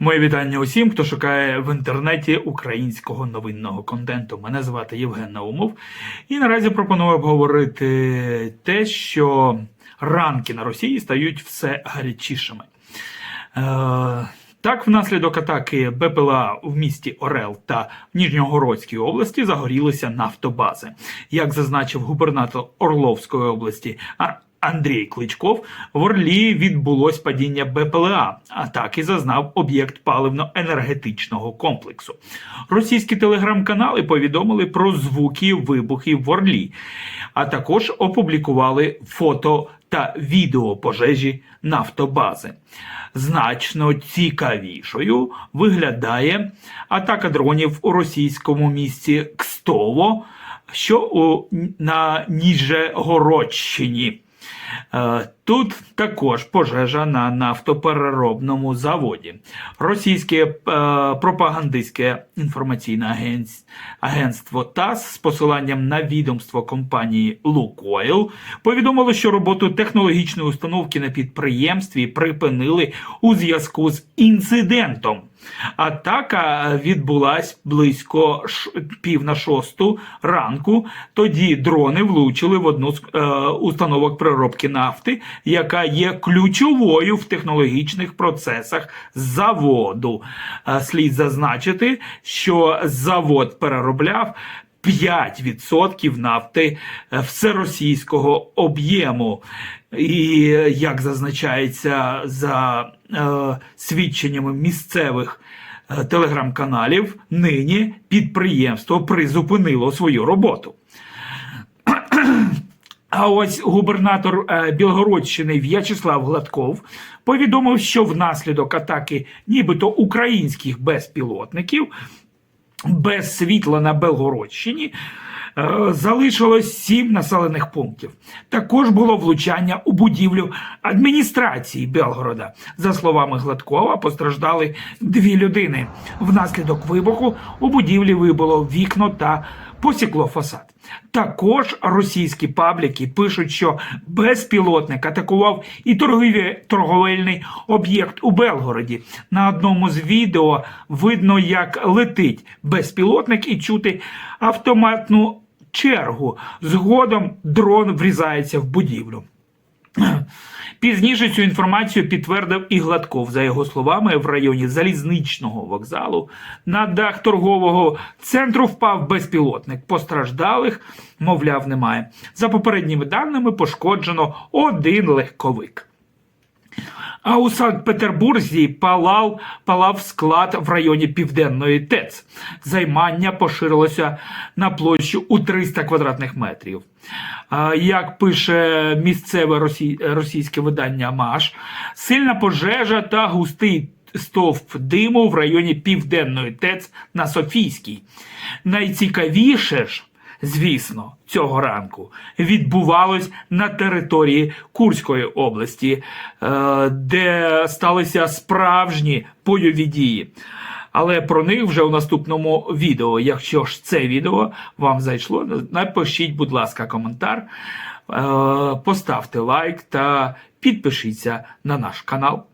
Моє вітання усім, хто шукає в інтернеті українського новинного контенту. Мене звати Євген Наумов. І наразі пропоную обговорити те, що ранки на Росії стають все гарячішими. Е, так, внаслідок атаки БПЛА в місті Орел та Ніжньогородській області загорілися нафтобази. Як зазначив губернатор Орловської області Андрій Кличков, в Орлі відбулось падіння БПЛА. Атаки зазнав об'єкт паливно-енергетичного комплексу. Російські телеграм-канали повідомили про звуки вибухів в Орлі, а також опублікували фото та відео пожежі нафтобази. Значно цікавішою виглядає атака дронів у російському місті Кстово, що у, на Ніжегородщині. Е, Тут також пожежа на нафтопереробному заводі. Російське е, пропагандистське інформаційне агентс- агентство ТАСС з посиланням на відомство компанії Лукойл повідомило, що роботу технологічної установки на підприємстві припинили у зв'язку з інцидентом. Атака відбулась близько пів на шосту ранку. Тоді дрони влучили в одну з е, установок переробки нафти, яка є ключовою в технологічних процесах заводу. Е, слід зазначити, що завод переробляв 5% нафти е, всеросійського об'єму. І е, як зазначається за е, свідченнями місцевих телеграм-каналів, нині підприємство призупинило свою роботу. А ось губернатор е, Білгородщини В'ячеслав Гладков повідомив, що внаслідок атаки нібито українських безпілотників без світла на Белгородщині е, залишилось сім населених пунктів. Також було влучання у будівлю адміністрації Белгорода. За словами Гладкова, постраждали дві людини. Внаслідок вибуху у будівлі вибило вікно та посікло фасад. Також російські пабліки пишуть, що безпілотник атакував і торгові, торговельний об'єкт у Белгороді. На одному з відео видно, як летить безпілотник і чути автоматну чергу. Згодом дрон врізається в будівлю. Пізніше цю інформацію підтвердив і Гладков. За його словами, в районі залізничного вокзалу на дах торгового центру впав безпілотник. Постраждалих, мовляв, немає. За попередніми даними пошкоджено один легковик. А у Санкт-Петербурзі палав, палав склад в районі Південної ТЕЦ. Займання поширилося на площу у 300 квадратних метрів. Як пише місцеве росій, російське видання МАШ, сильна пожежа та густий стовп диму в районі Південної ТЕЦ на Софійській. Найцікавіше ж звісно, цього ранку відбувалось на території Курської області, е, де сталися справжні бойові дії. Але про них вже у наступному відео. Якщо ж це відео вам зайшло, напишіть, будь ласка, коментар, е, поставте лайк та підпишіться на наш канал.